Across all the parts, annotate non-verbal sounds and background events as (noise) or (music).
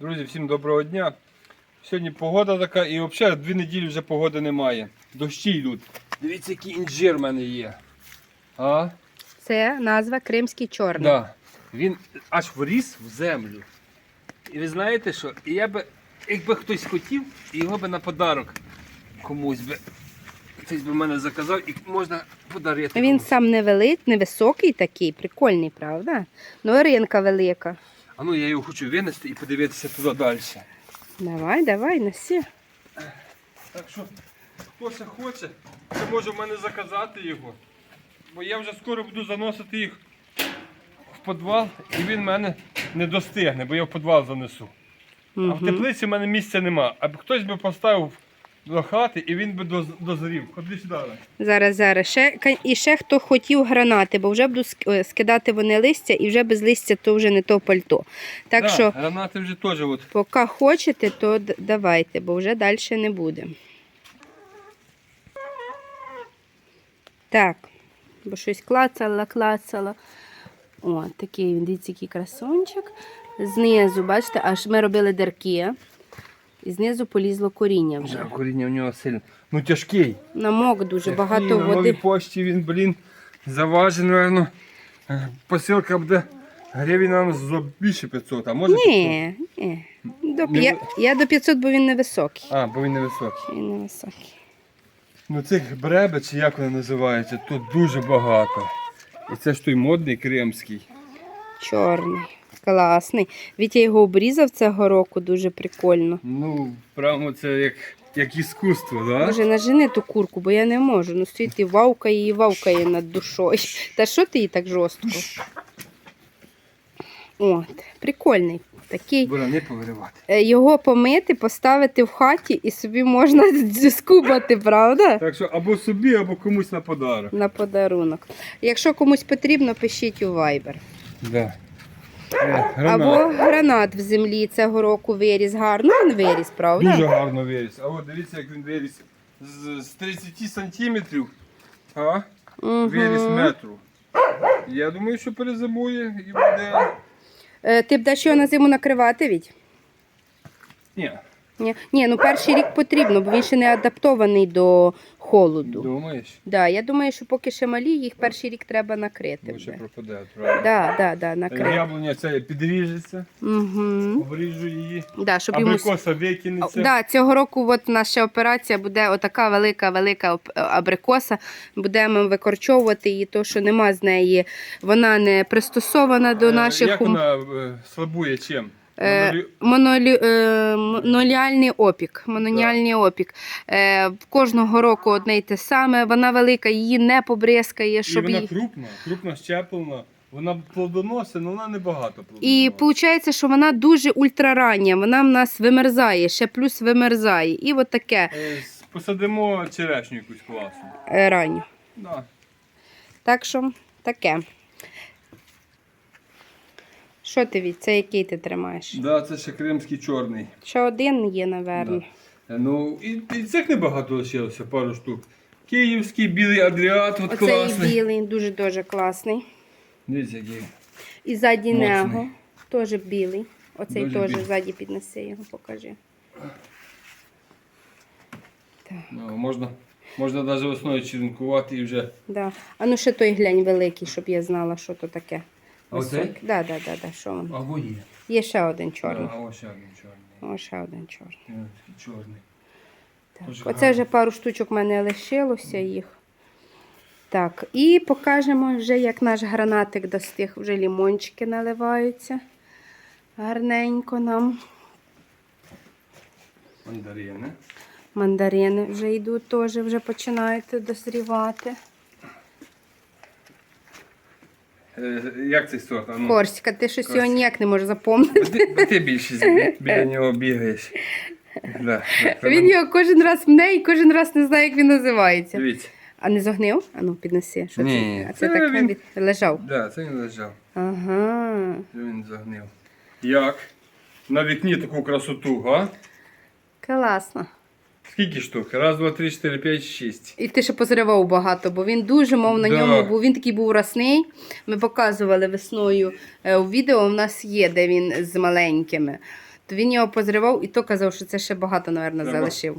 Друзі, всім доброго дня. Сьогодні погода така і взагалі дві неділі вже погоди немає. Дощі йдуть. Дивіться, який інжир в мене є. А? Це назва Кримський чорний. Да. Він аж вріс в землю. І ви знаєте що? І я би, якби хтось хотів, його би на подарок комусь би. Хтось би мене заказав і можна подарити. Він комусь. сам невелик, невисокий такий, прикольний, правда? Ну, ринка велика. А ну я його хочу винести і подивитися туди далі. Давай, давай, носи. Так що, хто ще хоче, це може в мене заказати його. Бо я вже скоро буду заносити їх в підвал, і він мене не достигне, бо я в підвал занесу. А в теплиці в мене місця нема. Аби хтось би поставив до хати і він би доз- дозрів. Ходи сюди. Олег. Зараз, зараз. Ще, ка- і ще хто хотів гранати, бо вже буду ск- е, скидати вони листя, і вже без листя то вже не то пальто. Так Да, що, Гранати вже теж от. поки хочете, то д- давайте, бо вже далі не буде. Так, бо щось клацала, клацала. О, такий він, дивіться, який красончик. Знизу, бачите, аж ми робили дирки. І знизу полізло коріння вже. Вже коріння в нього сильно. Ну тяжкий. Намок дуже Тяжкий, багато на новій води. пошті він, блін, заважений, напевно. Посилка буде гривень нам за більше 500, а може 500? Ні, ні. До, Не я, я до 500, бо він невисокий. А, бо він невисокий. Він невисокий. Ну цих бребе, чи як вони називаються, тут дуже багато. І це ж той модний кремський. Чорний. Класний. Вітя його обрізав цього року, дуже прикольно. Ну, прямо це як, як іскусство, да? Може, нажени ту курку, бо я не можу. Ну стоїть і вавкає, і вавкає над душою. Та що ти їй так жорстко? От, прикольний. Такий. Бора, не повиривати. Е, Його помити, поставити в хаті і собі можна (laughs) скубати, правда? Так що або собі, або комусь на подарок. На подарунок. Якщо комусь потрібно, пишіть у Viber. Да. Або гранат. гранат в землі цього року виріс гарно. Він виріс, правда? Дуже гарно виріс. А от дивіться, як він виріс з, з 30 сантиметрів. А? угу. Виріс метру. Я думаю, що перезимує і буде. Е, Ти б даш його на зиму накривати від? Ні. Ні, Ні, ну перший рік потрібно, бо він ще не адаптований до холоду. Думаєш? Да, я думаю, що поки ще малі, їх перший рік треба накрити. Бо ще Вже. пропаде, правда. Да, да, да, накрити. Яблуня ця підріжеться, Угу. обріжу її. Да, щоб йому... Абрикоса викинеться. Да, цього року от наша операція буде отака велика, велика оп- абрикоса. Будемо викорчовувати її, то що нема з неї. Вона не пристосована до Е, наших Як ум- вона е, слабує чим? Е, Монолі- Монолі... е, моноліальний опік. Мононіальний опік. Е, кожного року одне й те саме. Вона велика, її не побризкає, І вона її... крупна, крупно щеплена. Вона плодоносить, але вона не багато І виходить, що вона дуже ультрарання, вона в нас вимерзає, ще плюс вимерзає. І от таке Е, Посадимо черешню якусь класну. е, ранню. Да. Так що таке. Що ти від? Це який ти тримаєш? Да, це ще кримський чорний. Ще один є, напевно. Е, Ну, і, і цих небагато лишилося, пару штук. Київський білий адріат, от Оцей класний. білий, дуже дуже класний. Дивіться, який. І ззаді Моцний. нього теж білий. Оцей Дуже теж білий. ззаді піднеси його, покажи. Так, Ну, можна, можна навіть весною черенкувати і вже. да. А ну ще той глянь великий, щоб я знала, що то таке. А оцей? Високий. Да, да, да, да, що він? Або є. Є ще один чорний. А, ось ще один чорний. О, ще один чорний. Е, Чорний. Так. Дуже Оце гарно. вже пару штучок в мене лишилося їх. Так, і покажемо вже, як наш гранатик достиг. Вже лімончики наливаються. Гарненько нам. Мандарини. Мандарини вже йдуть теж, вже починають дозрівати. Е, як цей сорт? А ну. Корська, ти щось його ніяк не можеш запомнити. Ти, бо ти більше біля (laughs) нього бігаєш. Да, да. Він його кожен раз мне і кожен раз не знає, як він називається. Дивіться. А не зогнив? А ну, піднеси. Що Ні, це? А це, це так він- лежав. Да, це він лежав. Ага. Це він загнив. Як? На вікні таку красоту, га? Класно. Скільки штук? Раз, два, три, чотири, п'ять, шість. І ти ще позривав багато, бо він дуже мов на Да. ньому був. Він такий був росний. Ми показували весною е, у відео. У нас є, де він з маленькими. То він його позривав і то казав, що це ще багато, мабуть, Треба. залишив.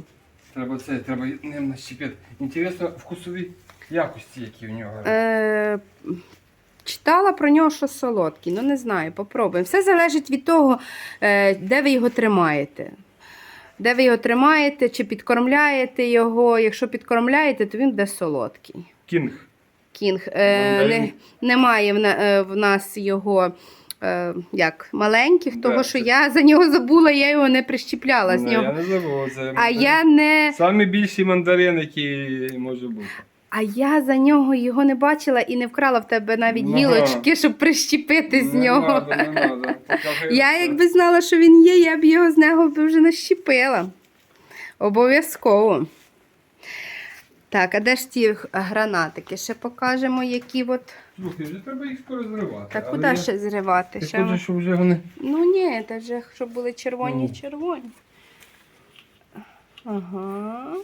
Треба це, треба ним нащепити. Інтересно, вкусові якості, які в нього. Е, читала про нього, що солодкий. Ну, не знаю, попробуємо. Все залежить від того, е, де ви його тримаєте. Де ви його тримаєте, чи підкормляєте його. Якщо підкормляєте, то він буде солодкий. Кінг. Кінг. Е, не, немає в, на- е, в нас його е, як, маленьких, Да, того, що я за нього забула, я його не прищіпляла з Ну, нього. Я не забула. Це А я не. Самі більші мандарин, які може бути. А я за нього його не бачила і не вкрала в тебе навіть Ага. гілочки, щоб прищепити з Не нього. надо, не надо. Покажи Я це. якби знала, що він є, я б його з нього б вже нащепила. Обов'язково. Так, а де ж ті гранатики? Ще покажемо, які от. Слухай, вже треба їх скоро зривати. Та але куди я- ще зривати? Ти Ще... хочеш, щоб вже вони. Ну ні, та вже щоб були червоні, Ну. червоні. Ага.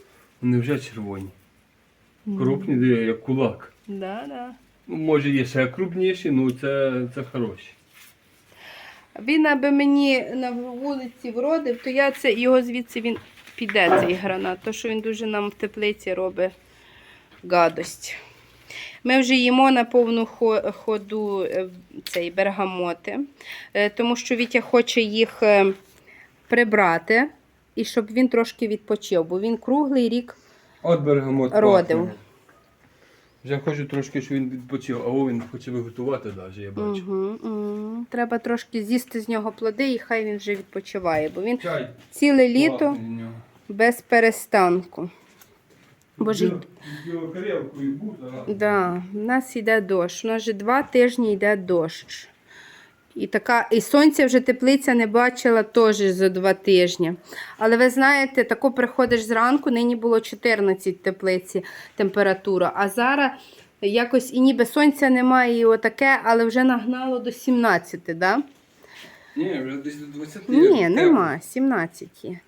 Вони вже червоні. Крупні, де як кулак. Да, да. Ну, може є ще крупніші, ну це, це хороші. Він аби мені на вулиці вродив, то я це його звідси він піде, цей гранат, то що він дуже нам в теплиці робить гадость. Ми вже їмо на повну ходу е, цей бергамоти, е, тому що Вітя хоче їх е, прибрати і щоб він трошки відпочив, бо він круглий рік От бергамот. Родив. пахне. Вже хочу трошки, щоб він відпочив, а о, він хоче виготувати навіть, я бачу. Угу, угу. Треба трошки з'їсти з нього плоди, і хай він вже відпочиває, бо він Чай. ціле літо в нього. без перестанку. Боже, був зараз. Да, в нас йде дощ. У нас вже два тижні йде дощ. І, така, і сонця вже теплиця не бачила теж за два тижні. Але ви знаєте, тако приходиш зранку, нині було 14 в теплиці температура, а зараз якось і ніби сонця немає, і отаке, але вже нагнало до 17, да? Ні, вже десь до 20. Ні, нема, 17 є.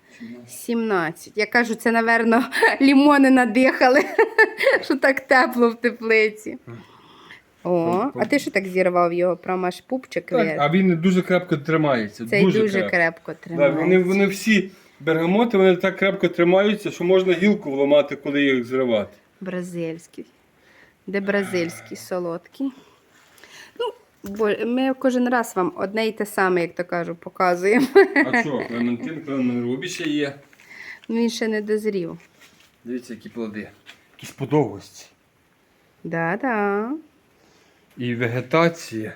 17. Я кажу, це, напевно, (laughs) лімони надихали, (laughs) що так тепло в теплиці. О, а ти що так зірвав його? Прямо аж пупчик Так, а він дуже крепко тримається. Цей дуже, дуже, крепко. тримається. вони, вони всі бергамоти вони так крепко тримаються, що можна гілку вламати, коли їх зривати. Бразильський. Де бразильський солодкий. Ну, бо ми кожен раз вам одне і те саме, як то кажу, показуємо. А що, Клементин, Клеменрубі ще є. Він ще не дозрів. Дивіться, які плоди. Якісь подовгості. Да-да. І вегетація.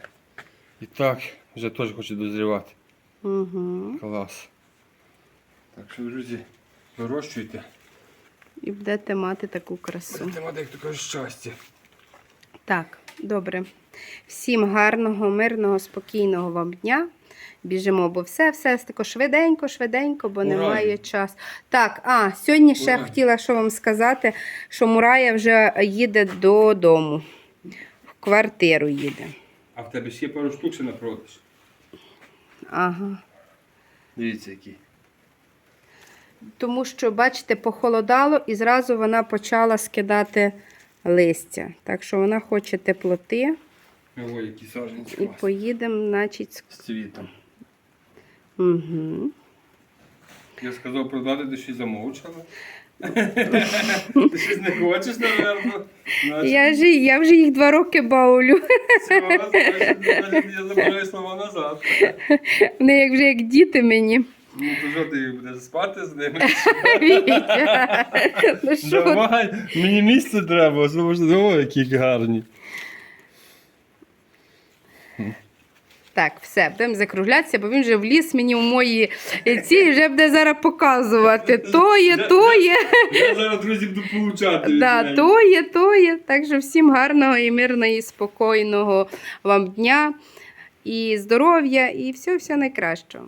І так, вже теж хоче дозрівати. Угу. Клас. Так що, друзі, вирощуйте. І будете мати таку красу. Будете мати, як то кажуть, щастя. Так, добре. Всім гарного, мирного, спокійного вам дня. Біжимо, бо все, все тако швиденько, швиденько, бо Ура! немає часу. Так, а сьогодні ще Ура! хотіла що вам сказати, що Мурая вже їде додому. Квартиру їде. А в тебе ще пару штук ще на продаж. Ага. Дивіться, які. Тому що, бачите, похолодало і зразу вона почала скидати листя. Так що вона хоче теплоти Ой, які саженці і поїдемо, значить. З цвітом. Угу. Я сказав продати, ти щось замовчала. Ти щось не хочеш, напевно. Я, ж, я вже їх два роки баулю. я забираю слова назад. Вони як вже як діти мені. Ну, то що ти будеш спати з ними? Вітя. Ну що? Давай, мені місце треба, освобожди. О, які гарні. Так, все, будемо закруглятися, бо він вже вліз мені в мої ці і вже буде зараз показувати. (laughs) То є, то є, Я зараз, друзі, буду получати. да, то є, то є. Так що всім гарного і мирного, і спокійного вам дня, і здоров'я, і все, все найкращого.